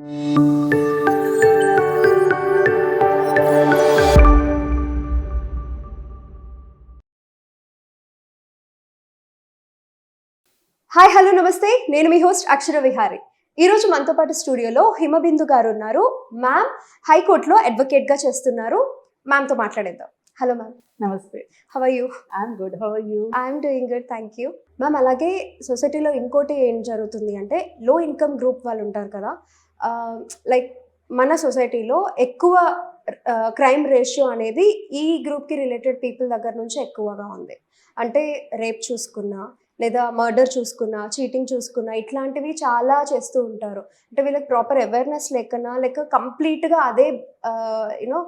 Hi hello నమస్తే. నేను మీ host అక్షర విహారి. ఈ రోజు మనతో పాటు స్టూడియోలో హిమబిందు గారు ఉన్నారు. మ్యామ్ హైకోర్టులో అడ్వకేట్గా చేస్తున్నారు. మ్యామ్తో మాట్లాడేద్దాం. హలో మ్యామ్ నమస్తే. How you I'm good how are you I'm doing good thank you ma'am అలాగే సొసైటీలో ఇంకోటి ఏం జరుగుతుంది అంటే లో ఇన్కమ్ గ్రూప్ వాళ్ళు ఉంటారు కదా Um, లైక్ మన సొసైటీలో ఎక్కువ uh, క్రైమ్ రేషియో అనేది ఈ గ్రూప్కి రిలేటెడ్ పీపుల్ దగ్గర నుంచి ఎక్కువగా ఉంది. అంటే రేప్ చూసుకున్నా లేదా మర్డర్ చూసుకున్నా చీటింగ్ చూసుకున్నా ఇట్లాంటివి చాలా చేస్తూ ఉంటారు. అంటే వీళ్ళకి ప్రాపర్ అవేర్నెస్ లేకనా లేక కంప్లీట్గా అదే యూనో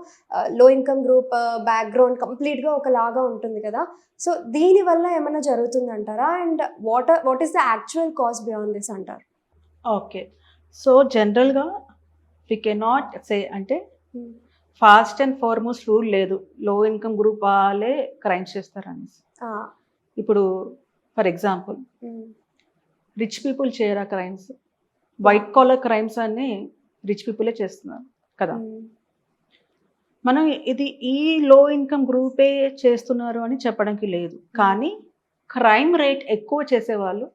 లో ఇన్కమ్ గ్రూప్ బ్యాక్గ్రౌండ్ కంప్లీట్గా ఒకలాగా ఉంటుంది కదా. సో దీనివల్ల ఏమైనా జరుగుతుంది అంటారా and what what is the actual cause beyond this అంటారు? ఓకే సో జనరల్గా వి కెనాట్ సే అంటే ఫాస్ట్ అండ్ ఫార్మోస్ట్ రూల్ లేదు. లో ఇన్కమ్ గ్రూప్ వాళ్ళే క్రైమ్స్ చేస్తారని ఇప్పుడు ఫర్ ఎగ్జాంపుల్ రిచ్ పీపుల్ చేయరా క్రైమ్స్ వైట్ కాలర్ క్రైమ్స్ అన్ని రిచ్ పీపులే చేస్తున్నారు కదా? మనం ఇది ఈ లో ఇన్కమ్ గ్రూపే చేస్తున్నారు అని చెప్పడానికి లేదు. కానీ క్రైమ్ రేట్ ఎక్కువ చేసేవాళ్ళు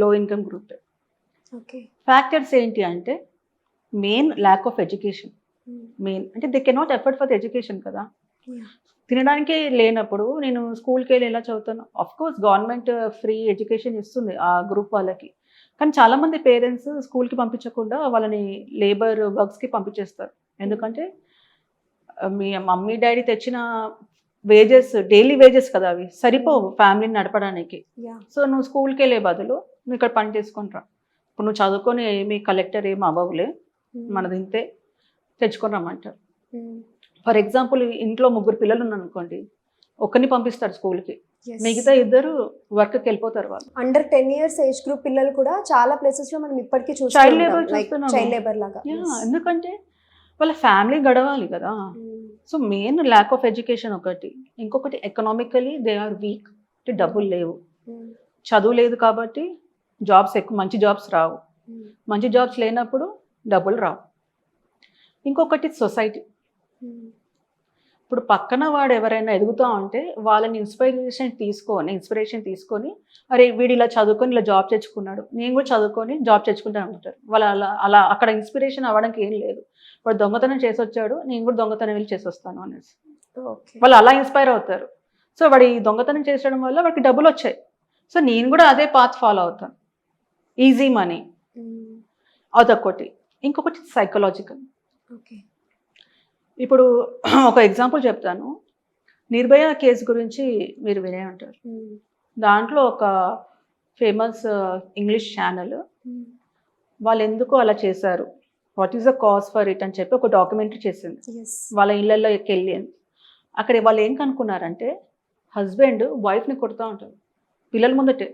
లో ఇన్కమ్ గ్రూపే ఫ్యాక్టర్స్ ఏంటి అంటే main lack of education main అంటే they cannot effort for education కదా. తినడానికే లేనప్పుడు నేను స్కూల్కి వెళ్ళి ఎలా చదువుతాను? Of course government free education ఇస్తుంది ఆ గ్రూప్ వాళ్ళకి. కానీ చాలామంది పేరెంట్స్ స్కూల్కి పంపించకుండా వాళ్ళని లేబర్ వర్క్స్కి పంపించేస్తారు. ఎందుకంటే ఆ, మీ మమ్మీ డాడీ తెచ్చిన వేజెస్ డైలీ వేజెస్ కదా అవి. సరిపోవు ఫ్యామిలీని నడపడానికి. యా సో నువ్వు స్కూల్కి వెళ్ళే బదులు నువ్వు ఇక్కడ పని చేసుకుంటా ఇప్పుడు నువ్వు చదువుకొని ఏమి కలెక్టర్ ఏమి అవ్వవులే. మనది ఇంతే తెచ్చుకొని రమ్మంటారు. ఫర్ ఎగ్జాంపుల్ ఇంట్లో ముగ్గురు పిల్లలు ఉన్నారు అనుకోండి ఒక్కరిని పంపిస్తారు స్కూల్కి. మిగతా ఇద్దరు వర్క్కి వెళ్ళిపోతారు వాళ్ళు. Under ten years age group పిల్లలు కూడా చాలా ప్లేసెస్లో మనం ఇప్పటికీ labor చూస్తున్నాము. చైల్డ్ లేబర్ లాగా. ఎందుకంటే వాళ్ళ ఫ్యామిలీ గడవాలి కదా. So main lack of education ఒకటి. ఇంకొకటి ఎకనామికలీ దే ఆర్ వీక్ అంటే డబ్బులు లేవు. చదువు లేదు కాబట్టి జాబ్స్ ఎక్కువ మంచి జాబ్స్ రావు. మంచి జాబ్స్ లేనప్పుడు డబ్బులు రావు. ఇంకొకటి సొసైటీ. ఇప్పుడు పక్కన వాడు ఎవరైనా ఎదుగుతా ఉంటే వాళ్ళని ఇన్స్పిరేషన్ తీసుకొని ఇన్స్పిరేషన్ తీసుకొని అరే వీడు ఇలా చదువుకొని ఇలా జాబ్ తెచ్చుకున్నాడు నేను కూడా చదువుకొని జాబ్ తెచ్చుకుంటాను అనుకుంటారు. వాళ్ళు అలా అలా అక్కడ ఇన్స్పిరేషన్ అవ్వడానికి ఏం లేదు. వాడు దొంగతనం చేసి వచ్చాడు నేను కూడా దొంగతనం వెళ్ళి చేసి వస్తాను అనేసి వాళ్ళు అలా ఇన్స్పైర్ అవుతారు. సో వాడు ఈ దొంగతనం చేసడం వల్ల వాడికి డబ్బులు వచ్చాయి. సో నేను కూడా అదే పాత్ ఫాలో అవుతాను. ఈజీ మనీ అదొకటి ఇంకొకటి సైకలాజికల్ ఓకే ఇప్పుడు ఒక ఎగ్జాంపుల్ చెప్తాను. నిర్భయ కేసు గురించి మీరు వినే ఉంటారు. దాంట్లో ఒక ఫేమస్ ఇంగ్లీష్ ఛానల్ వాళ్ళు ఎందుకు అలా చేశారు? What is the cause for it అని చెప్పి ఒక డాక్యుమెంటరీ చేసింది. వాళ్ళ ఇళ్ళల్లోకి వెళ్ళి అక్కడ వాళ్ళు ఏం కనుక్కున్నారంటే హస్బెండ్ వైఫ్ని కొడుతూ ఉంటారు పిల్లల ముందటే.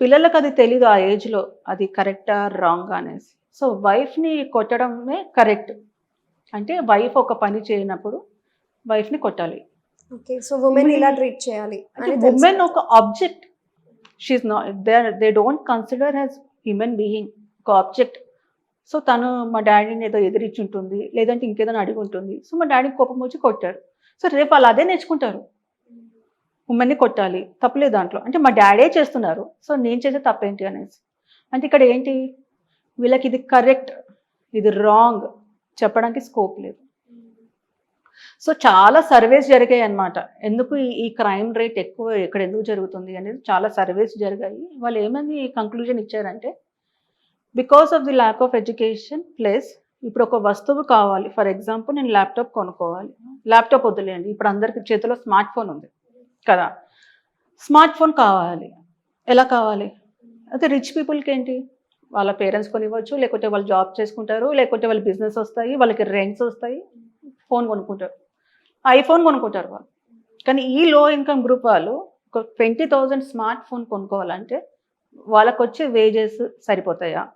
పిల్లలకు అది తెలీదు ఆ ఏజ్లో. అది కరెక్టా రాంగ్ అనేసి. సో వైఫ్ని కొట్టడమే కరెక్ట్. అంటే వైఫ్ ఒక పని చేయనప్పుడు వైఫ్ని కొట్టాలి. ఓకే సో ఉమెన్ ఇలా ట్రీట్ చేయాలి అంటే. ఉమెన్ ఒక object she's not they they don't consider as human being ఒక ఆబ్జెక్ట్ సో తను మా డాడీని ఏదో ఎదిరించి ఉంటుంది లేదంటే ఇంకేదైనా అడిగి ఉంటుంది. సో మా డాడీకి కోపం వచ్చి కొట్టారు. సో రేపు వాళ్ళు అదే నేర్చుకుంటారు. ఉమ్మని కొట్టాలి. తప్పలేదు దాంట్లో. అంటే మా డాడీ చేస్తున్నారు? సో నేను చేసే తప్పేంటి అనేసి. అంటే ఇక్కడ ఏంటి? వీళ్ళకి ఇది కరెక్ట్ ఇది రాంగ్ చెప్పడానికి స్కోప్ లేదు. సో చాలా సర్వేస్ జరిగాయి అన్నమాట. ఎందుకు ఈ- క్రైమ్ రేట్ ఎక్కువ ఎక్కడ ఎందుకు జరుగుతుంది అనేది చాలా సర్వేస్ జరిగాయి. వాళ్ళు ఏమని కంక్లూజన్ ఇచ్చారంటే because of the lack of education plus ఇప్పుడు ఒక వస్తువు కావాలి. ఫర్ ఎగ్జాంపుల్ నేను ల్యాప్టాప్ కొనుక్కోవాలి. ల్యాప్టాప్ వద్దులేండి. ఇప్పుడు అందరికి చేతిలో స్మార్ట్ ఫోన్ ఉంది. కదా. స్మార్ట్ ఫోన్ కావాలి. ఎలా కావాలి? అయితే రిచ్ పీపుల్కి ఏంటి? వాళ్ళ పేరెంట్స్ కొనివ్వచ్చు లేకపోతే వాళ్ళు జాబ్ చేసుకుంటారు లేకపోతే వాళ్ళు బిజినెస్ వస్తాయి వాళ్ళకి రెంట్స్ వస్తాయి ఫోన్ కొనుక్కుంటారు. ఐఫోన్ కొనుక్కుంటారు వాళ్ళు. కానీ ఈ లో ఇన్కమ్ గ్రూప్ వాళ్ళు ఒక ట్వంటీ థౌజండ్ స్మార్ట్ ఫోన్ కొనుక్కోవాలంటే వాళ్ళకు వచ్చే వేజెస్ సరిపోతాయా?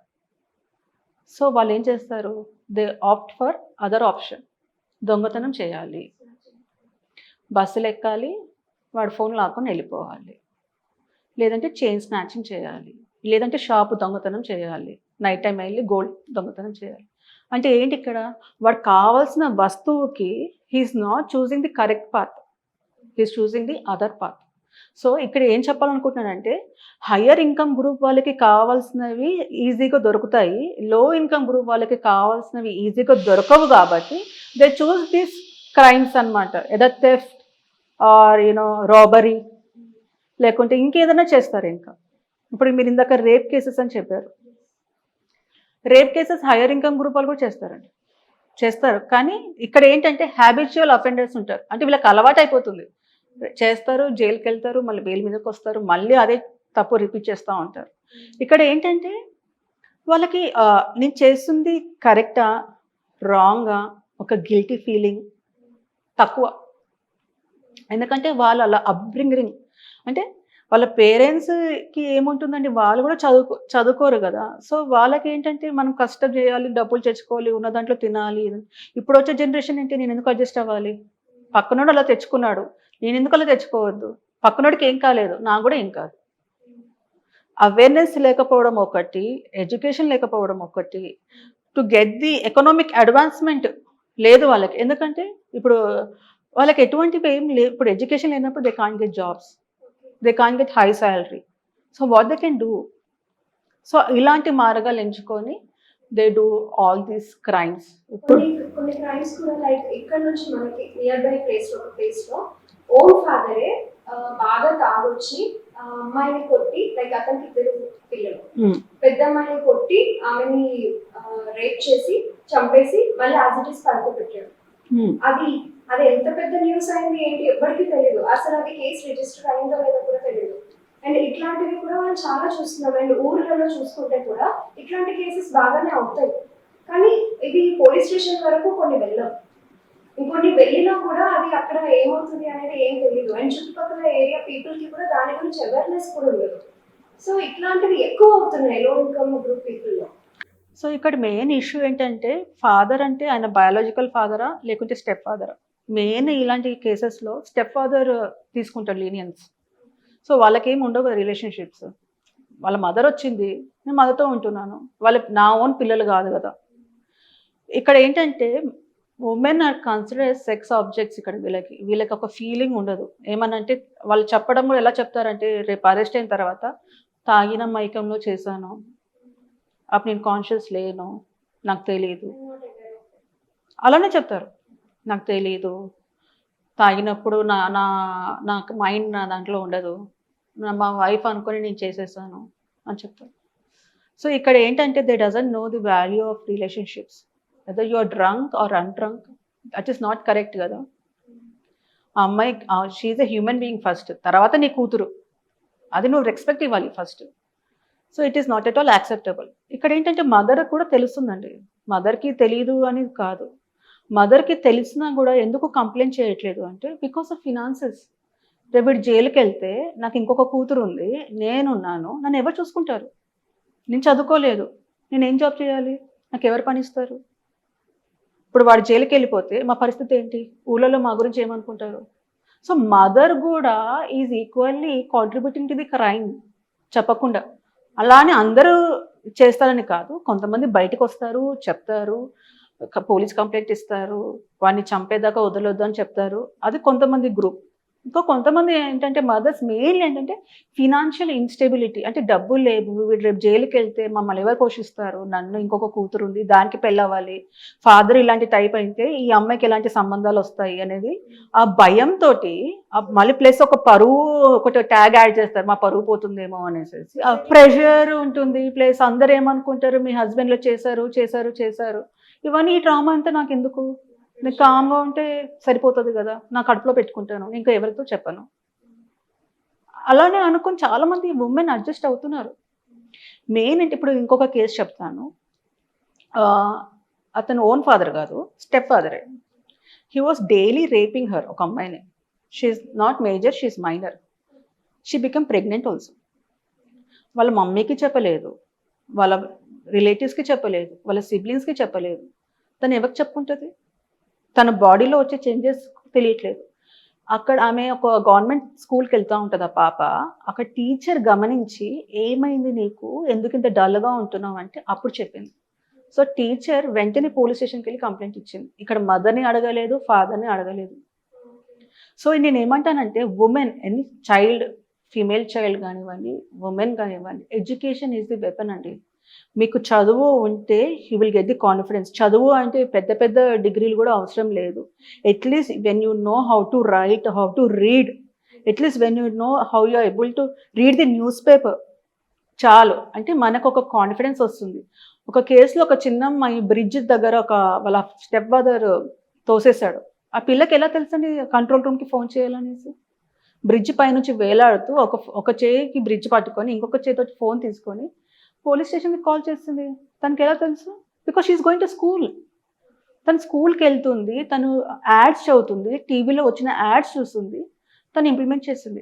సో వాళ్ళు ఏం చేస్తారు? They opt for other option దొంగతనం చేయాలి. బస్సులు ఎక్కాలి వాడు ఫోన్ లాక్కొని వెళ్ళిపోవాలి. లేదంటే చైన్ స్నాచింగ్ చేయాలి. లేదంటే షాపు దొంగతనం చేయాలి. నైట్ టైం వెళ్ళి గోల్డ్ దొంగతనం చేయాలి. అంటే ఏంటి ఇక్కడ? వాడు కావాల్సిన వస్తువుకి he's not choosing the correct path he's choosing the other path so ఇక్కడ ఏం చెప్పాలనుకుంటున్నానంటే హయ్యర్ ఇన్కమ్ గ్రూప్ వాళ్ళకి కావాల్సినవి ఈజీగా దొరుకుతాయి. లో ఇన్కమ్ గ్రూప్ వాళ్ళకి కావాల్సినవి ఈజీగా దొరకవు కాబట్టి దే చూస్ దిస్ క్రైమ్స్ అనమాట either theft or you know robbery లేకుంటే ఇంకేదైనా చేస్తారు ఇంకా. ఇప్పుడు మీరు ఇందాక రేప్ కేసెస్ అని చెప్పారు. Rape cases higher income group వాళ్ళు కూడా చేస్తారండి. చేస్తారు. కానీ ఇక్కడ ఏంటంటే హ్యాబిచువల్ అఫెండర్స్ ఉంటారు. అంటే వీళ్ళకి అలవాటు అయిపోతుంది. చేస్తారు జైలుకి వెళ్తారు మళ్ళీ బెయిల్ మీదకి వస్తారు మళ్ళీ అదే తప్పు రిపీట్ చేస్తూ ఉంటారు. ఇక్కడ ఏంటంటే వాళ్ళకి నేను చేస్తుంది కరెక్టా రాంగా ఒక గిల్టీ ఫీలింగ్ తక్కువ. ఎందుకంటే వాళ్ళు అలా అప్బ్రింగింగ్ అంటే వాళ్ళ పేరెంట్స్కి ఏముంటుందండి? వాళ్ళు కూడా చదువుకో చదువుకోరు కదా. సో వాళ్ళకి ఏంటంటే మనం కష్టం చేయాలి డబ్బులు తెచ్చుకోవాలి ఉన్న దాంట్లో తినాలి. ఇప్పుడు వచ్చే జనరేషన్ ఏంటి? నేను ఎందుకు అడ్జస్ట్ అవ్వాలి? పక్కనోడు అలా తెచ్చుకున్నాడు. నేను ఎందుకు అలా తెచ్చుకోవద్దు? పక్కనోడికి ఏం కాలేదు. నాకు కూడా ఏం కాదు. అవేర్నెస్ లేకపోవడం ఒకటి ఎడ్యుకేషన్ లేకపోవడం ఒకటి. To get the economic advancement లేదు వాళ్ళకి. ఎందుకంటే ఇప్పుడు వాళ్ళకి ఎటువంటివి ఏం లేవు ఇప్పుడు ఎడ్యుకేషన్ లేనప్పుడు they can get jobs they can get high salary so what they can do so ఇలాంటి మార్గాలు ఎంచుకొని they do all these crimes ఇప్పుడు కొన్ని క్రైమ్స్ కూడా లైక్ ఇక్కడ నుంచి మనకి నియర్ బై ప్లేస్లో ప్లేస్లో ఓన్ ఫాదరే బాగా తాగొచ్చి అమ్మాయిని కొట్టి లైక్ అతనికి ఇద్దరు పిల్లలు. Hmm. పెద్ద అమ్మాయిని కొట్టి ఆమెని రేప్ చేసి చంపేసి మళ్ళీ యాజ్ ఇట్ ఇస్ పడుకోబెట్టాడు Hmm. అది అది ఎంత పెద్ద న్యూస్ అయింది ఏంటి ఎవరికి తెలియదు అసలు అది కేసు రిజిస్టర్ అయిందో లేదో కూడా తెలియదు అండ్ ఇట్లాంటివి కూడా మనం చాలా చూస్తున్నాం. అండ్ ఊర్లలో చూసుకుంటే కూడా ఇట్లాంటి కేసెస్ బాగానే అవుతాయి. కానీ ఇది పోలీస్ స్టేషన్ వరకు కొన్ని వెళ్ళం ఇంకొన్ని వెళ్ళినా కూడా అది అక్కడ ఏమవుతుంది అనేది ఏం తెలియదు అండ్ చుట్టుపక్కల ఏరియా పీపుల్కి కూడా దాని గురించి అవేర్నెస్ కూడా ఉండదు. సో ఇట్లాంటివి ఎక్కువ అవుతున్నాయి లో ఇన్కమ్ గ్రూప్ పీపుల్లో సో ఇక్కడ మెయిన్ ఇష్యూ ఏంటంటే ఫాదర్ అంటే ఆయన బయాలజికల్ ఫాదరా లేకుంటే స్టెప్ ఫాదరా మెయిన్ ఇలాంటి కేసెస్లో స్టెప్ ఫాదర్ తీసుకుంటాడు లీనియన్స్ సో వాళ్ళకేం ఉండవు కదా రిలేషన్షిప్స్ వాళ్ళ మదర్ వచ్చింది నేను మదర్తో ఉంటున్నాను. వాళ్ళ నా ఓన్ పిల్లలు కాదు కదా. ఇక్కడ ఏంటంటే women are consider sex objects ఇక్కడ వీళ్ళకి. వీళ్ళకి ఒక ఫీలింగ్ ఉండదు. ఏమనంటే వాళ్ళు చెప్పడం కూడా ఎలా చెప్తారంటే రేపు అరెస్ట్ అయిన తర్వాత తాగిన మైకంలో చేశాను. అప్పుడు నేను కాన్షియస్ లేను. నాకు తెలియదు అలానే చెప్తారు. నాకు తెలియదు తాగినప్పుడు నా నా నాకు మైండ్ నా దాంట్లో ఉండదు. నా మా వైఫ్ అనుకొని నేను చేసేసాను అని చెప్తాను సో ఇక్కడ ఏంటంటే they doesn't know the value of relationships either you are drunk or undrunk that is not correct కదా. ఆ అమ్మాయి she's a human being first తర్వాత నీ కూతురు. అది నువ్వు రెస్పెక్ట్ ఇవ్వాలి first so it is not at all acceptable ఇక్కడ ఏంటంటే మదర్ కూడా తెలుస్తుందండి. మదర్కి తెలియదు అని కాదు. మదర్కి తెలిసినా కూడా ఎందుకు కంప్లైంట్ చేయట్లేదు అంటే బికాస్ ఆఫ్ ఫినాన్సెస్. రేపు జైలుకి వెళ్తే నాకు ఇంకొక కూతురు ఉంది నేనున్నాను నన్ను ఎవరు చూసుకుంటారు? నేను చదువుకోలేదు నేను ఏం జాబ్ చేయాలి? నాకు ఎవరు పనిస్తారు ఇప్పుడు వాడు జైలుకి వెళ్ళిపోతే మా పరిస్థితి ఏంటి? ఊళ్ళలో మా గురించి ఏమనుకుంటారు? సో మదర్ కూడా is equally contributing to the crime చెప్పకుండా. అలానే అందరూ చేస్తారని కాదు కొంతమంది బయటకు వస్తారు చెప్తారు. పోలీస్ కంప్లైంట్ ఇస్తారు వాడిని చంపేదాకా వదలొద్దు అని చెప్తారు. అది కొంతమంది గ్రూప్ ఇంకా కొంతమంది ఏంటంటే మదర్స్ మెయిన్ ఏంటంటే ఫినాన్షియల్ ఇన్స్టెబిలిటీ అంటే డబ్బులు లేవు వీడు రేపు జైలుకి వెళ్తే మమ్మల్ని ఎవరు పోషిస్తారు? నన్ను ఇంకొక కూతురు ఉంది దానికి పెళ్ళవ్వాలి ఫాదర్ ఇలాంటి టైప్ అయితే ఈ అమ్మాయికి ఎలాంటి సంబంధాలు వస్తాయి అనేది ఆ భయంతో మళ్ళీ ప్లస్ ఒక పరువు ఒకటి ట్యాగ్ యాడ్ చేస్తారు మా పరువు పోతుందేమో అనేసి ఆ ప్రెషర్ ఉంటుంది ప్లస్ అందరు ఏమనుకుంటారు మీ హస్బెండ్లో చేశారు చేశారు చేశారు. ఇవన్నీ ఈ డ్రామా అంతా నాకు ఎందుకు నేను కామ్గా ఉంటే సరిపోతుంది కదా. నా కడుపులో పెట్టుకుంటాను. ఇంకా ఎవరితో చెప్పను. అలానే అనుకుని చాలా మంది ఉమెన్ అడ్జస్ట్ అవుతున్నారు. మెయిన్ అంటే ఇప్పుడు ఇంకొక కేసు చెప్తాను. అతను ఓన్ ఫాదర్ కాదు step ఫాదరే he was daily raping her ఒక అమ్మాయిని. She's not major she's minor she become pregnant also వాళ్ళ మమ్మీకి చెప్పలేదు. వాళ్ళ రిలేటివ్స్కి చెప్పలేదు. వాళ్ళ సిబ్లింగ్స్కి చెప్పలేదు. తను ఎవరికి చెప్పుకుంటుంది? తన బాడీలో వచ్చే చేంజెస్ తెలియట్లేదు. అక్కడ ఆమె ఒక గవర్నమెంట్ స్కూల్కి వెళ్తూ ఉంటుంది ఆ పాప. అక్కడ టీచర్ గమనించి ఏమైంది నీకు? ఎందుకు ఇంత డల్గా ఉంటున్నావు? అంటే అప్పుడు చెప్పింది. సో టీచర్ వెంటనే పోలీస్ స్టేషన్కి వెళ్ళి కంప్లైంట్ ఇచ్చింది. ఇక్కడ మదర్ని అడగలేదు ఫాదర్ని అడగలేదు. సో నేను ఏమంటానంటే women any child female child కానివ్వండి ఉమెన్ కానివ్వండి ఎడ్యుకేషన్ ఈజ్ ది వెపన్ అండి. మీకు చదువు ఉంటే you will get the confidence చదువు అంటే పెద్ద పెద్ద డిగ్రీలు కూడా అవసరం లేదు. At least when you know how to write how to read at least when you know how you able to read the newspaper చాలు. అంటే మనకు ఒక కాన్ఫిడెన్స్ వస్తుంది. ఒక కేసులో ఒక చిన్న అమ్మాయి బ్రిడ్జ్ దగ్గర ఒక వాళ్ళ స్టెప్ బదర్ తోసేశాడు. ఆ పిల్లకి ఎలా తెలుసండి కంట్రోల్ రూమ్కి ఫోన్ చేయాలనేసి? బ్రిడ్జ్ పైనుంచి వేలాడుతూ ఒక ఒక చేయికి బ్రిడ్జ్ పట్టుకొని ఇంకొక చేతితో ఫోన్ తీసుకొని పోలీస్ స్టేషన్కి కాల్ చేస్తుంది తనకి ఎలా తెలుసు? Because she's going to school తను స్కూల్కి వెళ్తుంది. తను యాడ్స్ చదువుతుంది. టీవీలో వచ్చిన యాడ్స్ చూస్తుంది. తను ఇంప్లిమెంట్ చేస్తుంది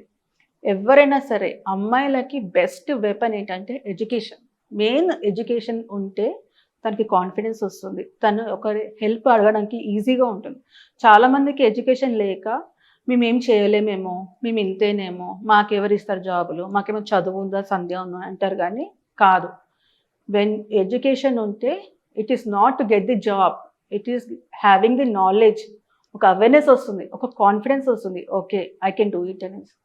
ఎవరైనా సరే అమ్మాయిలకి బెస్ట్ వెపన్ ఏంటంటే ఎడ్యుకేషన్ మెయిన్ ఎడ్యుకేషన్ ఉంటే తనకి కాన్ఫిడెన్స్ వస్తుంది. తను ఒకరి హెల్ప్ అడగడానికి ఈజీగా ఉంటుంది. చాలామందికి ఎడ్యుకేషన్ లేక మేము ఏం చేయలేమేమో మేము ఇంతేనేమో మాకెవరు ఇస్తారు జాబులు మాకేమో చదువు ఉందా సంధ్య ఉందా అంటారు. కానీ కాదు. వెన్ ఎడ్యుకేషన్ ఉంటే it is not to get the job it is having the knowledge ఒక అవేర్నెస్ వస్తుంది ఒక కాన్ఫిడెన్స్ వస్తుంది. Okay I can do it అనేసి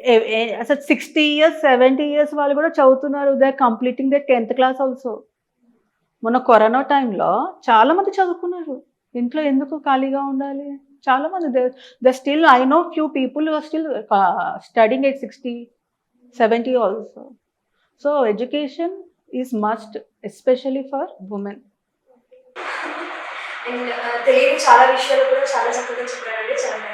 ఏ- అసలు సిక్స్టీ ఇయర్స్ సెవెంటీ ఇయర్స్ వాళ్ళు కూడా చదువుతున్నారు. They completing the tenth class also మొన్న కరోనా టైంలో చాలా మంది చదువుకున్నారు. ఇంట్లో ఎందుకు ఖాళీగా ఉండాలి? చాలా మంది the still I know few people still studying at sixty seventy also so education is must especially for women and తెలియని చాలా విషయాలు కూడా చాలా చక్కగా చెప్పారండి. చాలా